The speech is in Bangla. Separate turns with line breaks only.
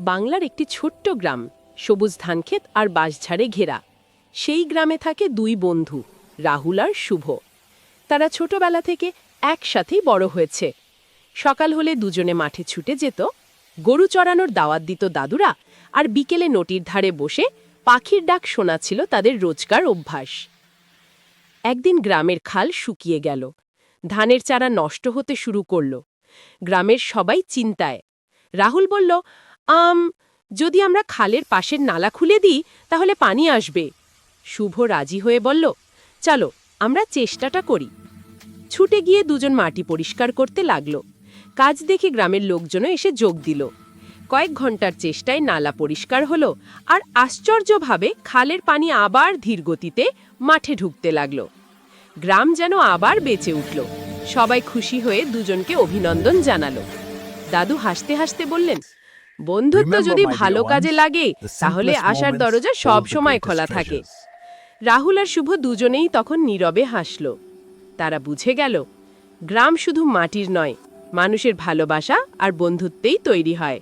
বাংলার একটি ছোট্ট গ্রাম, সবুজ ধানক্ষেত আর বাঁশঝাড়ে ঘেরা। সেই গ্রামে থাকে দুই বন্ধু, রাহুল আর শুভ। তারা ছোটবেলা থেকে একসাথেই বড় হয়েছে। সকাল হলে দুজনে মাঠে ছুটে যেত, গরু চড়ানোর দাওয়াত দিত দাদুরা আর বিকেলে নটির ধারে বসে পাখির ডাক শোনা ছিল তাদের রোজকার অভ্যাস। একদিন গ্রামের খাল শুকিয়ে গেল। ধানের চারা নষ্ট হতে শুরু করল। গ্রামের সবাই চিন্তায়। রাহুল বলল আম, যদি আমরা খালের পাশের নালা খুলে দিই, তাহলে পানি আসবে। শুভ রাজি হয়ে বলল, চলো, আমরা চেষ্টাটা করি। ছুটে গিয়ে দুজন মাটি পরিষ্কার করতে লাগল। কাজ দেখে গ্রামের লোকজনও এসে যোগ দিল। কয়েক ঘণ্টার চেষ্টায় নালা পরিষ্কার হলো আর আশ্চর্যভাবে খালের পানি আবার ধীর গতিতে মাঠে ঢুকতে লাগল। গ্রাম যেন আবার বেঁচে উঠল। সবাই খুশি হয়ে দুজনকে অভিনন্দন জানালো। দাদু হাসতে হাসতে বললেন বন্ধুত্ব যদি ভালো কাজে লাগে তাহলে
আশার
আসার দরজা সব সময় খোলা থাকে। রাহুল আর শুভ দুজনেই তখন নীরবে হাসল। তারা বুঝে গেল গ্রাম শুধু মাটির নয় মানুষের ভালোবাসা আর বন্ধুত্বেই তৈরি হয়।